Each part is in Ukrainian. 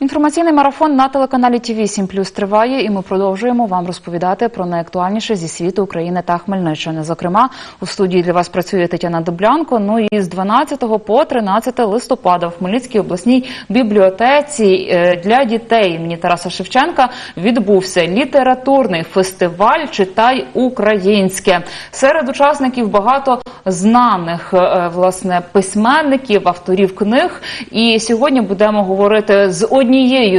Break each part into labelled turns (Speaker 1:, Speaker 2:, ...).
Speaker 1: Інформаційний марафон на телеканалі ТВ 7 Плюс триває, і ми продовжуємо вам розповідати про найактуальніше зі світу України та Хмельниччини. Зокрема, у студії для вас працює Тетяна Доблянко. Ну і з 12 по 13 листопада в Хмельницькій обласній бібліотеці е, для дітей імені Тараса Шевченка відбувся літературний фестиваль Читай українське. Серед учасників багато знаних е, власне письменників, авторів книг. І сьогодні будемо говорити з однією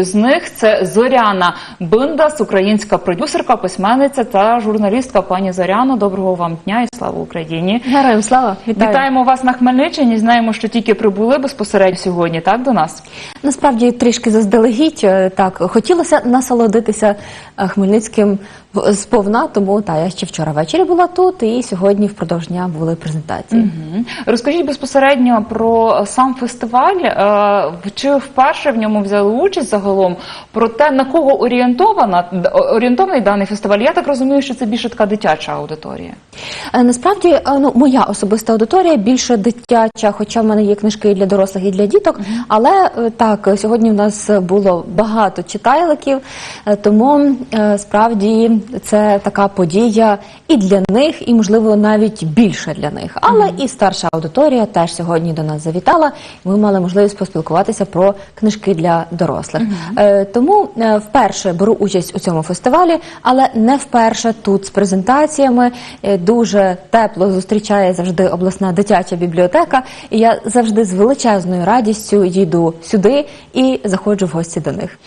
Speaker 1: з них. Це Зоряна Биндас, українська продюсерка, письменниця та журналістка. Пані Зоряно, доброго вам дня і слава Україні!
Speaker 2: Героям слава! Вітаю!
Speaker 1: Вітаємо вас на Хмельниччині. Знаємо, що тільки прибули безпосередньо сьогодні, так до нас.
Speaker 2: Насправді трішки заздалегідь е, так хотілося насолодитися Хмельницьким в- сповна, тому та я ще вчора ввечері була тут, і сьогодні впродовж дня були презентації.
Speaker 1: Мгм. Розкажіть безпосередньо про сам фестиваль. Е, Чи вперше в ньому взяли участь загалом? Про те, на кого орієнтована орієнтований даний фестиваль? Я так розумію, що це більше така дитяча аудиторія.
Speaker 2: Е, Насправді, е, ну моя особиста аудиторія більше дитяча, хоча в мене є книжки і для дорослих, і для діток. Але е, так, сьогодні в нас було багато читайликів, е, тому е, справді це така подія і для них, і можливо навіть більше для них. Але і старша аудиторія теж сьогодні до нас завітала. Ми мали можливість поспілкуватися про книжки для дорослих. Е, Тому е, вперше беру участь у цьому фестивалі, але не вперше тут з презентаціями. Е, Дуже тепло зустрічає завжди обласна дитяча бібліотека. І я завжди з величезною радістю їду сюди і заходжу в гості до них.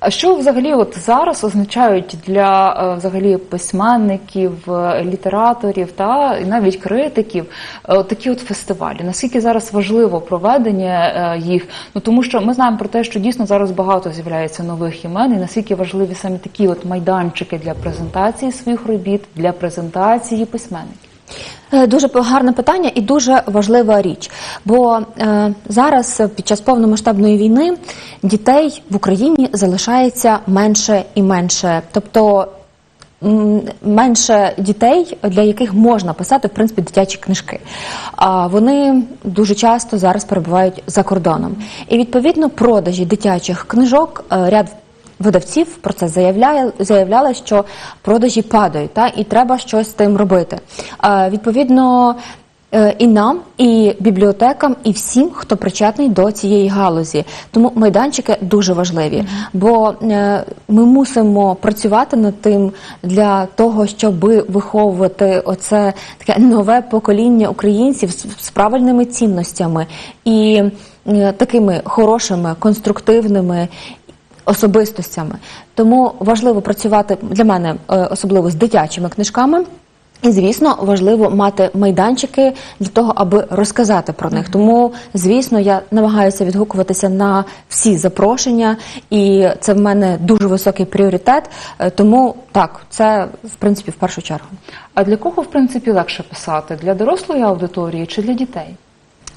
Speaker 1: А що взагалі от зараз означають для е, взагалі письменників, е, літераторів та і навіть критиків е, такі от фестивалі? Наскільки зараз важливо проведення їх? Ну тому що ми знаємо про те, що дійсно зараз багато з'являється нових імен, і наскільки важливі саме такі от майданчики для презентації своїх робіт, для презентації письменників.
Speaker 2: Е, Дуже гарне питання і дуже важлива річ. Бо е, зараз під час повномасштабної війни дітей в Україні залишається менше і менше. Тобто менше дітей, для яких можна писати в принципі дитячі книжки. А вони дуже часто зараз перебувають за кордоном. І відповідно продажі дитячих книжок е, ряд видавців про це заявляє, заявляли, що продажі падають, та, і треба щось з тим робити. Е, відповідно, е, і нам, і бібліотекам, і всім, хто причетний до цієї галузі. Тому майданчики дуже важливі, бо е, ми мусимо працювати над тим для того, щоб виховувати оце таке нове покоління українців з, з правильними цінностями і е, такими хорошими, конструктивними особистостями. Тому важливо працювати для мене е, особливо з дитячими книжками. І звісно, важливо мати майданчики для того, аби розказати про них. Тому, звісно, я намагаюся відгукуватися на всі запрошення, і це в мене дуже високий пріоритет. Е, Тому так, це в принципі в першу чергу.
Speaker 1: А для кого в принципі легше писати? Для дорослої аудиторії чи для дітей?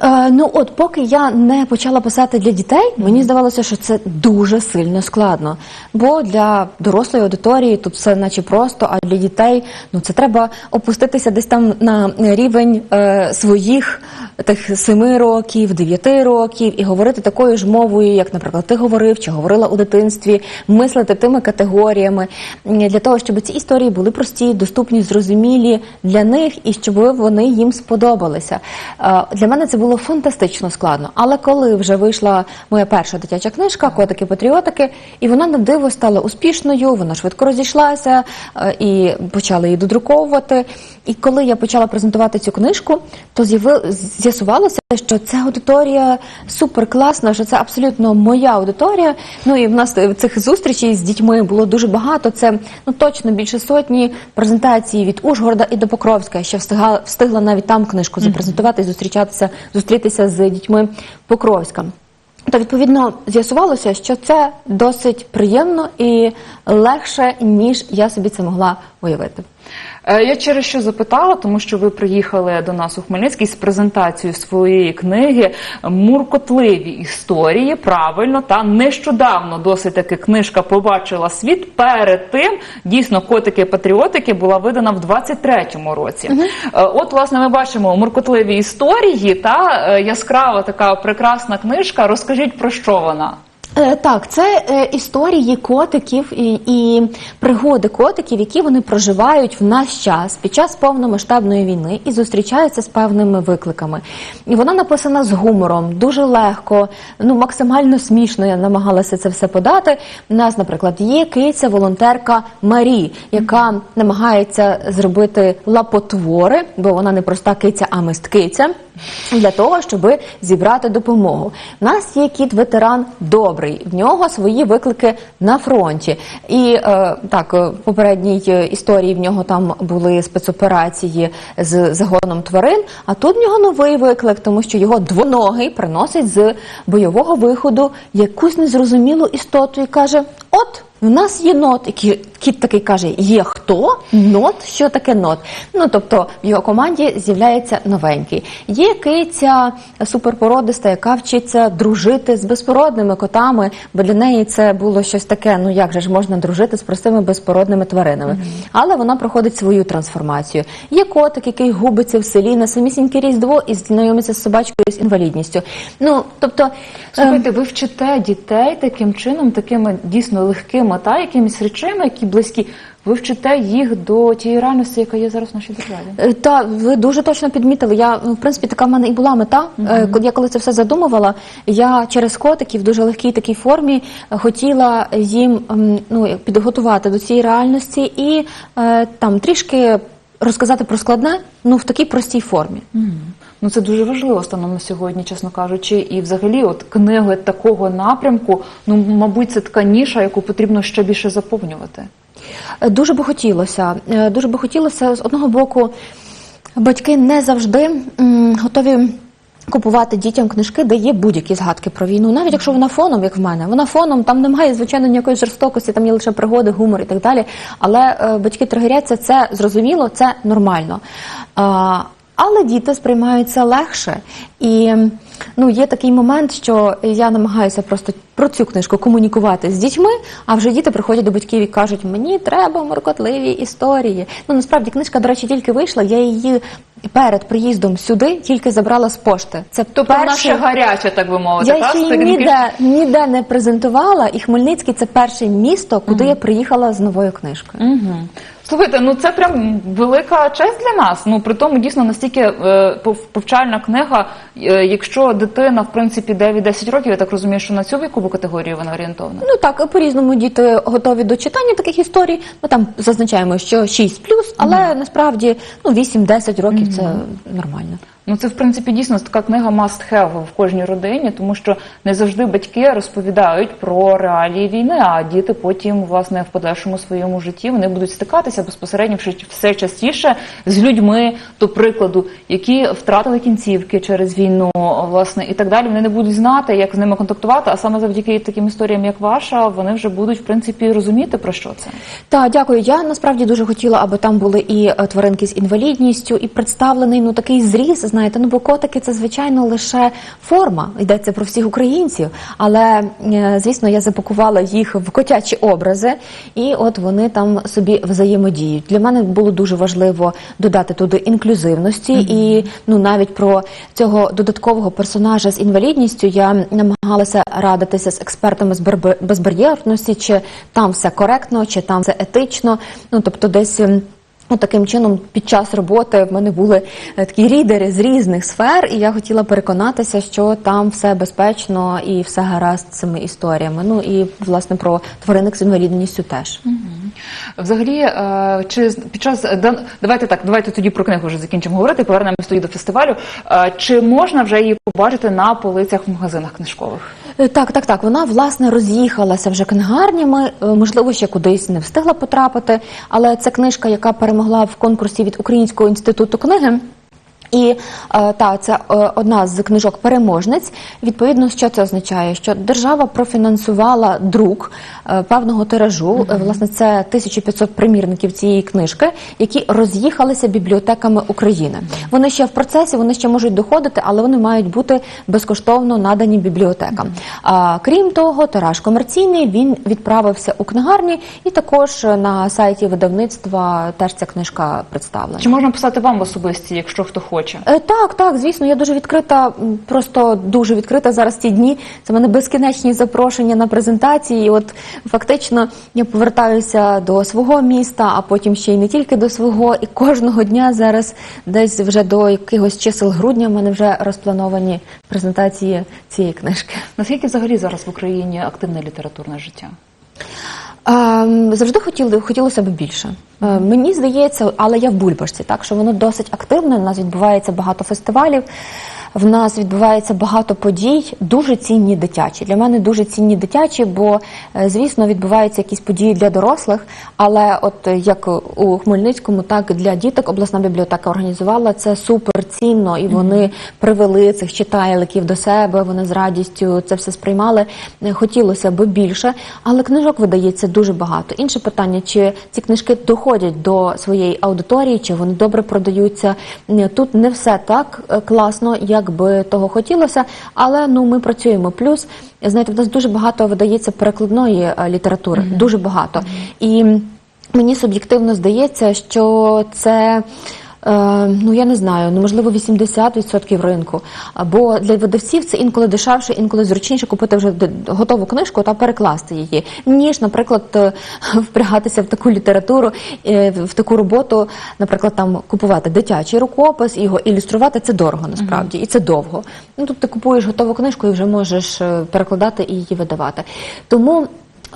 Speaker 2: Е, ну от поки я не почала писати для дітей, мені здавалося, що це дуже сильно складно. Бо для дорослої аудиторії тут все наче просто, а для дітей ну це треба опуститися десь там на рівень е, своїх тих семи років, дев'яти років і говорити такою ж мовою, як, наприклад, ти говорив чи говорила у дитинстві, мислити тими категоріями для того, щоб ці історії були прості, доступні, зрозумілі для них і щоб вони їм сподобалися. Е, Для мене це було фантастично складно. Але коли вже вийшла моя перша дитяча книжка Котики-патріотики, і вона на диво стала успішною, вона швидко розійшлася е, і почали її додруковувати. І коли я почала презентувати цю книжку, то з'ясувалося, що ця аудиторія супер класна, що це абсолютно моя аудиторія. Ну і в нас е, цих зустрічей з дітьми було дуже багато. Це ну точно більше сотні презентацій від Ужгорода і до Покровська. Я ще встигла, встигла навіть там книжку запрезентувати і зустрічатися, зустрітися з дітьми Покровська. То відповідно з'ясувалося, що це досить приємно і легше, ніж я собі це могла уявити.
Speaker 1: Е, Я через що запитала, тому що ви приїхали до нас у Хмельницький з презентацією своєї книги Муркотливі історії. Правильно, та нещодавно досить таки книжка побачила світ. Перед тим дійсно котики-патріотики була видана в 23-му році. Е, От, власне, ми бачимо муркотливі історії та е, яскрава така прекрасна книжка. Розкажіть про що вона?
Speaker 2: Е, Так, це е, історії котиків і, і пригоди котиків, які вони проживають в наш час під час повномасштабної війни і зустрічаються з певними викликами. І вона написана з гумором, дуже легко, ну максимально смішно. Я намагалася це все подати. У нас, наприклад, є киця, волонтерка Марі, яка намагається зробити лапотвори, бо вона не проста киця, а мисткиця. Для того щоб зібрати допомогу. У нас є кіт ветеран добрий. В нього свої виклики на фронті. І е, так, е, в попередній е, історії в нього там були спецоперації з загоном тварин. А тут в нього новий виклик, тому що його двоногий приносить з бойового виходу якусь незрозумілу істоту і каже: От. У нас є нот, і кіт такий каже: є хто? Нот? Що таке нот? Ну тобто в його команді з'являється новенький. Є киця суперпородиста, яка вчиться дружити з безпородними котами, бо для неї це було щось таке. Ну як же ж можна дружити з простими безпородними тваринами? Але вона проходить свою трансформацію. Є котик, який губиться в селі на самісіньке різдво і знайомиться з собачкою з інвалідністю. Ну тобто. ем,
Speaker 1: Слухайте, ви вчите дітей таким чином, такими дійсно легкими та якимись речами, які близькі. Ви вчите їх до тієї реальності, яка є зараз в нашій державі.
Speaker 2: Е, Та ви дуже точно підмітили. Я в принципі така в мене і була мета. Коли Я коли це все задумувала, я через котиків в дуже легкій такій формі е, хотіла їм ем, ну підготувати до цієї реальності і там трішки розказати про складне, ну в такій простій формі.
Speaker 1: Ну це дуже важливо станом на сьогодні, чесно кажучи. І взагалі, от книги такого напрямку, ну мабуть, це така ніша, яку потрібно ще більше заповнювати.
Speaker 2: Е, Дуже би хотілося. Е, Дуже би хотілося з одного боку. Батьки не завжди готові. Купувати дітям книжки, де є будь-які згадки про війну, навіть якщо вона фоном, як в мене, вона фоном, там немає звичайно ніякої жорстокості, там є лише пригоди, гумор і так далі. Але е, батьки тригеряться, це зрозуміло, це нормально. Але діти сприймають це легше. І ну, є такий момент, що я намагаюся просто про цю книжку комунікувати з дітьми, а вже діти приходять до батьків і кажуть, мені треба моркотливі історії. Ну насправді книжка, до речі, тільки вийшла. Я її перед приїздом сюди тільки забрала з пошти. Це
Speaker 1: Тобто
Speaker 2: перше-
Speaker 1: наша гаряча, так би мовити,
Speaker 2: я
Speaker 1: так?
Speaker 2: її ніде, ніде не презентувала, і Хмельницький це перше місто, куди я приїхала з новою книжкою.
Speaker 1: Угу. Слухайте, ну це прям велика честь для нас. Ну при тому дійсно настільки е, повчальна книга. Е, якщо дитина, в принципі, 9-10 років, я так розумію, що на цю вікову категорію вона орієнтована.
Speaker 2: Ну так, по-різному діти готові до читання таких історій. Ми там зазначаємо, що 6 але насправді ну 8-10 років це нормально.
Speaker 1: Ну це в принципі дійсно така книга must have в кожній родині, тому що не завжди батьки розповідають про реалії війни, а діти потім, власне, в подальшому своєму житті вони будуть стикатися безпосередньо все- частіше з людьми, до прикладу, які втратили кінцівки через війну, власне, і так далі. Вони не будуть знати, як з ними контактувати. А саме завдяки таким історіям, як ваша, вони вже будуть в принципі розуміти про що це.
Speaker 2: Так, дякую. Я насправді дуже хотіла, аби там були і е, тваринки з інвалідністю, і представлений ну такий зріз. Знаєте, ну бо котики це звичайно лише форма. Йдеться про всіх українців. Але е, звісно, я запакувала їх в котячі образи, і от вони там собі взаємодіють. Для мене було дуже важливо додати туди інклюзивності, і ну навіть про цього додаткового персонажа з інвалідністю я намагалася радитися з експертами з безбар'єрності, чи там все коректно, чи там все етично. Ну тобто, десь. Ну, таким чином, під час роботи в мене були е, такі рідери з різних сфер, і я хотіла переконатися, що там все безпечно і все гаразд з цими історіями. Ну і власне про тваринок з інвалідністю теж.
Speaker 1: Взагалі, е, чи під час да- давайте так, давайте тоді про книгу вже закінчимо говорити. Повернемось тоді до фестивалю. Е, Чи можна вже її побачити на полицях в магазинах книжкових?
Speaker 2: Е, Так, так, так. Вона власне роз'їхалася вже книгарнями. е, Можливо, ще кудись не встигла потрапити. Але це книжка, яка перемогла в конкурсі від Українського інституту книги. І е, та це е, одна з книжок переможниць. Відповідно, що це означає? Що держава профінансувала друк е, певного тиражу. Е, Власне, це 1500 примірників цієї книжки, які роз'їхалися бібліотеками України. Вони ще в процесі, вони ще можуть доходити, але вони мають бути безкоштовно надані бібліотекам. А крім того, тираж комерційний він відправився у книгарні, і також на сайті видавництва теж ця книжка представлена.
Speaker 1: Чи можна писати вам особисті, якщо хто хоче? Хоче.
Speaker 2: Е, Так, так, звісно, я дуже відкрита, просто дуже відкрита зараз ці дні. Це в мене безкінечні запрошення на презентації. І от фактично я повертаюся до свого міста, а потім ще й не тільки до свого. І кожного дня зараз, десь вже до якихось чисел грудня, в мене вже розплановані презентації цієї книжки.
Speaker 1: Наскільки взагалі зараз в Україні активне літературне життя?
Speaker 2: Ем, Завжди хотіли, хотілося б більше. Е, Мені здається, але я в бульбашці, так що воно досить активне. У нас відбувається багато фестивалів. В нас відбувається багато подій, дуже цінні дитячі. Для мене дуже цінні дитячі, бо е, звісно відбуваються якісь події для дорослих. Але от е, як у Хмельницькому, так і для діток обласна бібліотека організувала це супер цінно, і вони привели цих читайликів до себе. Вони з радістю це все сприймали. Е, Хотілося б більше, але книжок видається дуже багато. Інше питання, чи ці книжки доходять до своєї аудиторії, чи вони добре продаються. Тут не все так класно, як би того хотілося, але ну ми працюємо. Плюс знаєте, в нас дуже багато видається перекладної е, літератури, дуже багато. І мені суб'єктивно здається, що це. Е, Ну, я не знаю, ну можливо 80% ринку. Бо для видавців це інколи дешевше, інколи зручніше купити вже готову книжку та перекласти її, ніж, наприклад, е, впрягатися в таку літературу, е, в таку роботу, наприклад, там купувати дитячий рукопис, його ілюструвати це дорого насправді, і це довго. Ну тут ти купуєш готову книжку і вже можеш перекладати і її видавати. Тому.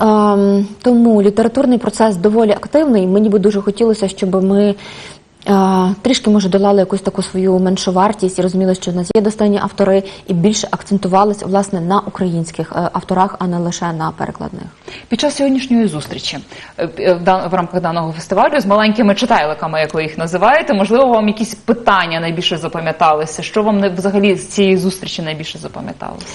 Speaker 2: Ем, тому літературний процес доволі активний. Мені би дуже хотілося, щоб ми трішки може долали якусь таку свою меншу вартість і розуміли, що в нас є достойні автори, і більше акцентувалися власне на українських е, авторах, а не лише на перекладних.
Speaker 1: Під час сьогоднішньої зустрічі е, е, в рамках даного фестивалю з маленькими читайликами, як ви їх називаєте, можливо, вам якісь питання найбільше запам'яталися? Що вам взагалі з цієї зустрічі найбільше запам'яталося?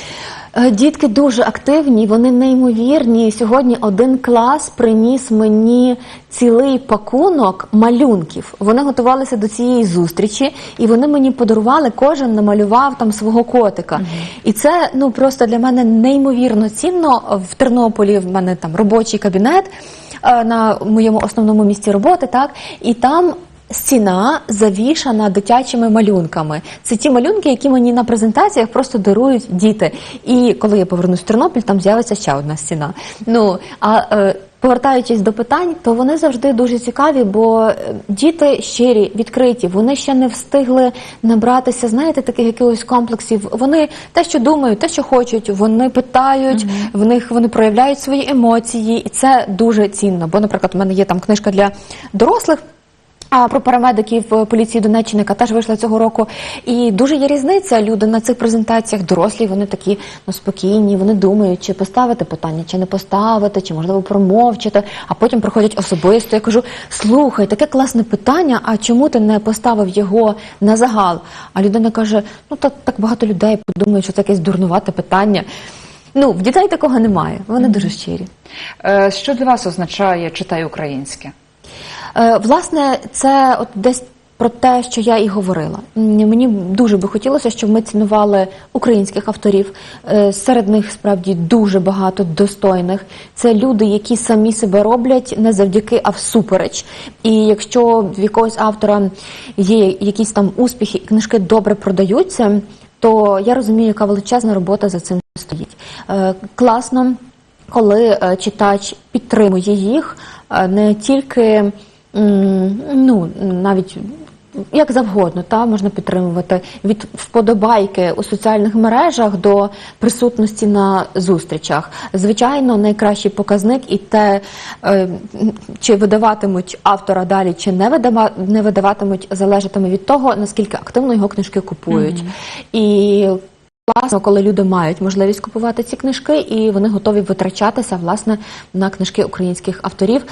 Speaker 2: Дітки дуже активні, вони неймовірні. Сьогодні один клас приніс мені цілий пакунок малюнків. Вони готувалися до цієї зустрічі, і вони мені подарували, кожен намалював там свого котика. І це ну просто для мене неймовірно цінно. В Тернополі в мене там робочий кабінет е, на моєму основному місці роботи, так і там. Стіна завішана дитячими малюнками. Це ті малюнки, які мені на презентаціях просто дарують діти. І коли я повернусь в Тернопіль, там з'явиться ще одна стіна. Ну а е, повертаючись до питань, то вони завжди дуже цікаві, бо е, діти щирі, відкриті, вони ще не встигли набратися, знаєте, таких якихось комплексів. Вони те, що думають, те, що хочуть, вони питають, в них вони проявляють свої емоції, і це дуже цінно. Бо, наприклад, у мене є там книжка для дорослих. А про парамедиків е, поліції Донеччини, яка теж вийшла цього року. І дуже є різниця. Люди на цих презентаціях дорослі, вони такі ну, спокійні, вони думають, чи поставити питання, чи не поставити, чи можливо промовчати. А потім приходять особисто. Я кажу: слухай, таке класне питання. А чому ти не поставив його на загал? А людина каже: ну так, так багато людей подумають, що це якесь дурнувате питання. Ну, в дітей такого немає. Вони дуже щирі.
Speaker 1: Е, Що для вас означає читай українське?
Speaker 2: Е, Власне, це от десь про те, що я і говорила. Мені дуже би хотілося, щоб ми цінували українських авторів. Е, Серед них справді дуже багато достойних. Це люди, які самі себе роблять не завдяки, а всупереч. І якщо в якогось автора є якісь там успіхи, і книжки добре продаються, то я розумію, яка величезна робота за цим стоїть. Е, Класно, коли читач підтримує їх, не тільки ну навіть. Як завгодно, та можна підтримувати від вподобайки у соціальних мережах до присутності на зустрічах. Звичайно, найкращий показник і те, е, чи видаватимуть автора далі, чи не видаватимуть, залежатиме від того, наскільки активно його книжки купують. І Класно, коли люди мають можливість купувати ці книжки, і вони готові витрачатися власне на книжки українських авторів.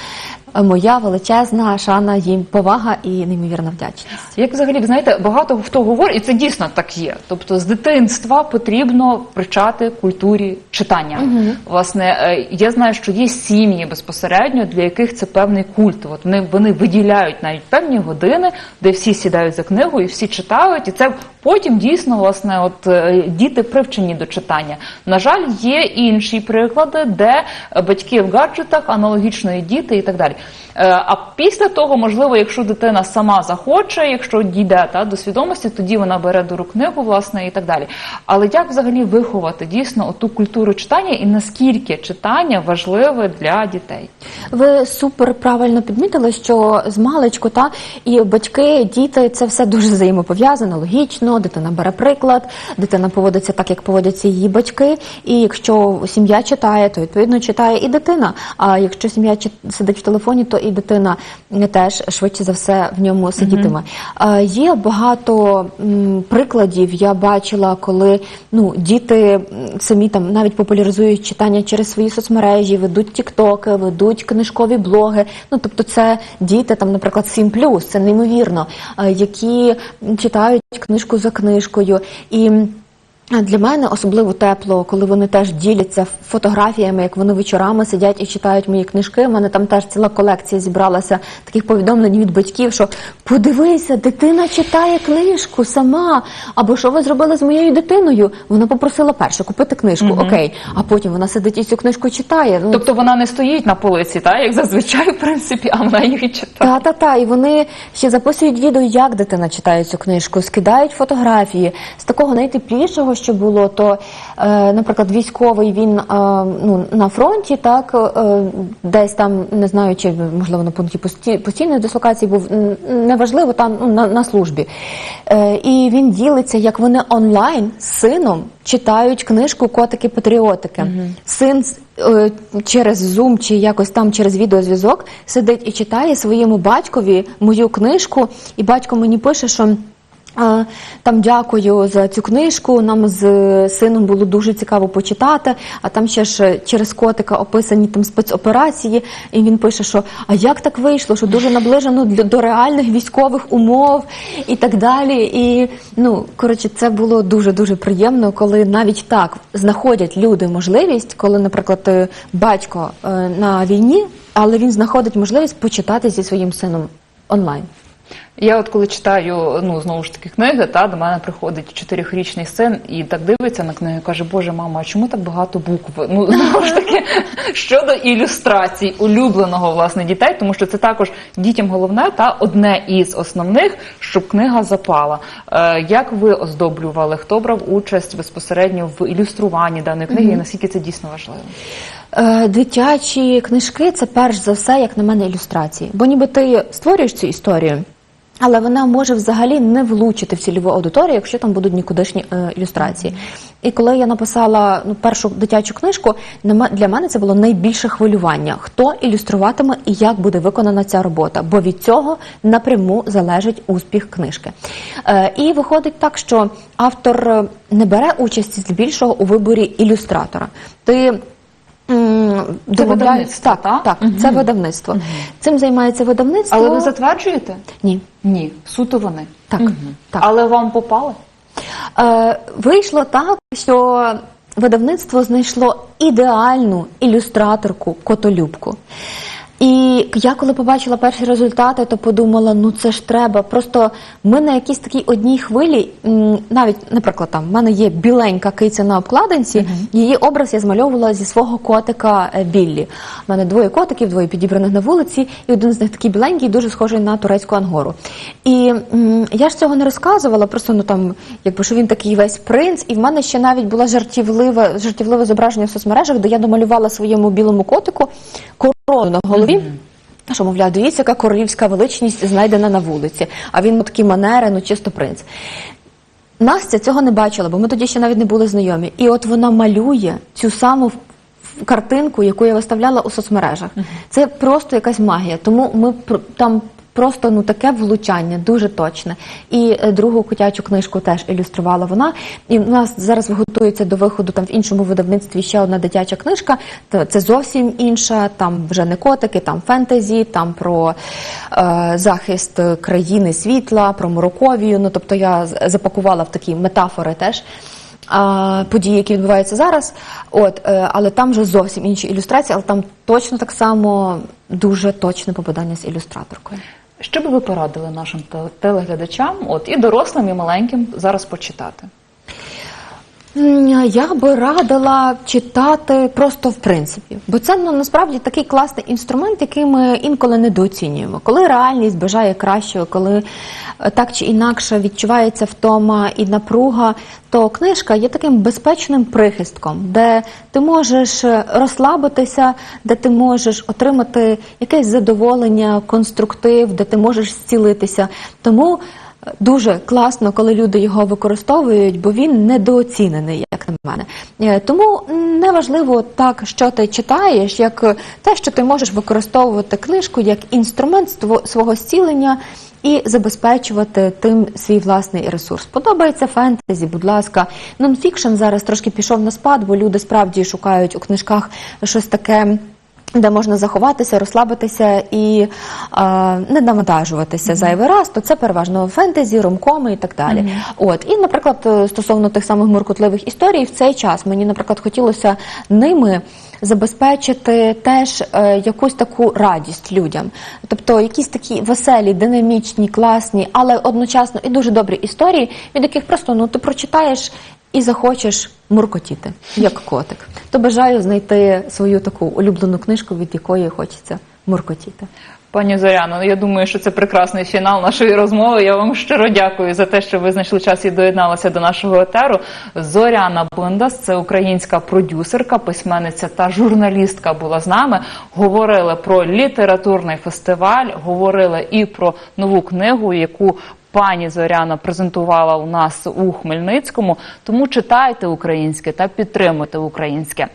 Speaker 2: Моя величезна шана їм повага і неймовірна вдячність.
Speaker 1: Як взагалі, ви знаєте, багато хто говорить, і це дійсно так є. Тобто з дитинства потрібно привчати культурі читання. Власне, е, я знаю, що є сім'ї безпосередньо, для яких це певний культ. От вони, вони виділяють навіть певні години, де всі сідають за книгу і всі читають, і це потім дійсно власне, от е, діти привчені до читання. На жаль, є інші приклади, де батьки в гаджетах, аналогічно і діти, і так далі. Е, А після того, можливо, якщо дитина сама захоче, якщо дійде та до свідомості, тоді вона бере до рук книгу, власне, і так далі. Але як взагалі виховати дійсно оту культуру читання і наскільки читання важливе для дітей?
Speaker 2: Ви супер правильно підмітили, що з маличку та і батьки, діти це все дуже взаємопов'язано, логічно. Дитина бере приклад, дитина поводиться так, як поводяться її батьки. І якщо сім'я читає, то відповідно читає і дитина. А якщо сім'я сидить в телефоні, то і дитина теж швидше за все в ньому сидітиме. Е, Є багато прикладів. Я бачила, коли ну діти самі там навіть популяризують читання через свої соцмережі, ведуть тіктоки, ведуть книжкові блоги. Ну тобто, це діти, там, наприклад, 7+, це неймовірно, е, які читають книжку за книжкою і. Для мене особливо тепло, коли вони теж діляться фотографіями, як вони вечорами сидять і читають мої книжки. У мене там теж ціла колекція зібралася таких повідомлень від батьків, що подивися, дитина читає книжку сама. Або що ви зробили з моєю дитиною? Вона попросила перше купити книжку, окей, а потім вона сидить і цю книжку читає. Ну,
Speaker 1: Тобто вона не стоїть на полиці, та як зазвичай, в принципі, а вона її читає.
Speaker 2: Та, та, та. І вони ще записують відео, як дитина читає цю книжку, скидають фотографії. З такого найтеплішого, що було, то, е, наприклад, військовий він е, ну, на фронті, так, е, десь там, не знаю, чи можливо на пункті постійної дислокації був, неважливо, там ну, на, на службі. І він ділиться, як вони онлайн з сином читають книжку Котики-патріотики. Син е, через Zoom чи якось там через відеозв'язок сидить і читає своєму батькові мою книжку, і батько мені пише, що. Там дякую за цю книжку. Нам з сином було дуже цікаво почитати. А там ще ж через котика описані там спецоперації. І він пише, що а як так вийшло, що дуже наближено до реальних військових умов і так далі. І ну коротше, це було дуже дуже приємно, коли навіть так знаходять люди можливість, коли, наприклад, батько е, на війні, але він знаходить можливість почитати зі своїм сином онлайн.
Speaker 1: Я от коли читаю, ну знову ж таки книги, та до мене приходить чотирьохрічний син і так дивиться на книгу, і каже, Боже, мама, а чому так багато букв? Ну знову ж таки щодо ілюстрацій улюбленого власне дітей, тому що це також дітям головне та одне із основних, щоб книга запала. Е, як ви оздоблювали? Хто брав участь безпосередньо в ілюструванні даної книги? І наскільки це дійсно важливо?
Speaker 2: Е, Дитячі книжки це перш за все, як на мене, ілюстрації. Бо ніби ти створюєш цю історію, але вона може взагалі не влучити в цільову аудиторію, якщо там будуть нікудишні е, ілюстрації. І коли я написала ну, першу дитячу книжку, для мене це було найбільше хвилювання. Хто ілюструватиме і як буде виконана ця робота? Бо від цього напряму залежить успіх книжки. Е, і виходить так, що автор е, не бере участі здебільшого у виборі ілюстратора. Ти
Speaker 1: Видавництво,
Speaker 2: так,
Speaker 1: та?
Speaker 2: так, це видавництво. Цим займається видавництво.
Speaker 1: Але ви затверджуєте?
Speaker 2: Ні.
Speaker 1: Ні, суто вони.
Speaker 2: Так, так.
Speaker 1: Але вам попали?
Speaker 2: Е, вийшло так, що видавництво знайшло ідеальну ілюстраторку котолюбку. І я коли побачила перші результати, то подумала, ну це ж треба. Просто ми на якійсь такій одній хвилі, м, навіть, наприклад, там в мене є біленька киця на обкладинці, її образ я змальовувала зі свого котика е, Біллі. У мене двоє котиків, двоє підібраних на вулиці, і один з них такий біленький, дуже схожий на турецьку ангору. І м, я ж цього не розказувала, просто ну там, якби що він такий весь принц, і в мене ще навіть була жартівливе, жартівливе зображення в соцмережах, де я домалювала своєму білому котику корону на голові. Що, мовляв, дивіться, яка королівська величність знайдена на вулиці. А він ну, такі манери, ну чисто принц. Настя цього не бачила, бо ми тоді ще навіть не були знайомі. І от вона малює цю саму картинку, яку я виставляла у соцмережах. Це просто якась магія. Тому ми там просто ну таке влучання, дуже точне. І е, другу котячу книжку теж ілюструвала вона. І в нас зараз готується до виходу там в іншому видавництві ще одна дитяча книжка. Та Це зовсім інша. Там вже не котики, там фентезі, там про е, захист країни світла, про Мороковію. Ну тобто я запакувала в такі метафори теж. Події, які відбуваються зараз, от, е, але там вже зовсім інші ілюстрації, але там точно так само дуже точне попадання з ілюстраторкою.
Speaker 1: Що би ви порадили нашим теле- телеглядачам, от і дорослим, і маленьким зараз почитати?
Speaker 2: Я би радила читати просто в принципі, бо це ну насправді такий класний інструмент, який ми інколи недооцінюємо. Коли реальність бажає кращого, коли е, так чи інакше відчувається втома і напруга, то книжка є таким безпечним прихистком, де ти можеш е, розслабитися, де ти можеш отримати якесь задоволення, конструктив, де ти можеш зцілитися. Тому Дуже класно, коли люди його використовують, бо він недооцінений, як на мене. Е, Тому неважливо так, що ти читаєш, як те, що ти можеш використовувати книжку як інструмент свого зцілення і забезпечувати тим свій власний ресурс. Подобається фентезі, будь ласка. Нонфікшн зараз трошки пішов на спад, бо люди справді шукають у книжках щось таке. Де можна заховатися, розслабитися і е, не навантажуватися зайвий раз, то це переважно фентезі, ромкоми і так далі. От і, наприклад, е, стосовно тих самих муркотливих історій, в цей час мені, наприклад, хотілося ними забезпечити теж е, якусь таку радість людям, тобто якісь такі веселі, динамічні, класні, але одночасно і дуже добрі історії, від яких просто ну ти прочитаєш і захочеш муркотіти, як котик. То бажаю знайти свою таку улюблену книжку, від якої хочеться муркотіти.
Speaker 1: Пані Зоряно, я думаю, що це прекрасний фінал нашої розмови. Я вам щиро дякую за те, що ви знайшли час і доєдналися до нашого етеру. Зоряна Бундас, це українська продюсерка, письменниця та журналістка була з нами. Говорили про літературний фестиваль, говорили і про нову книгу, яку пані Зоряна презентувала у нас у Хмельницькому. Тому читайте українське та підтримуйте українське.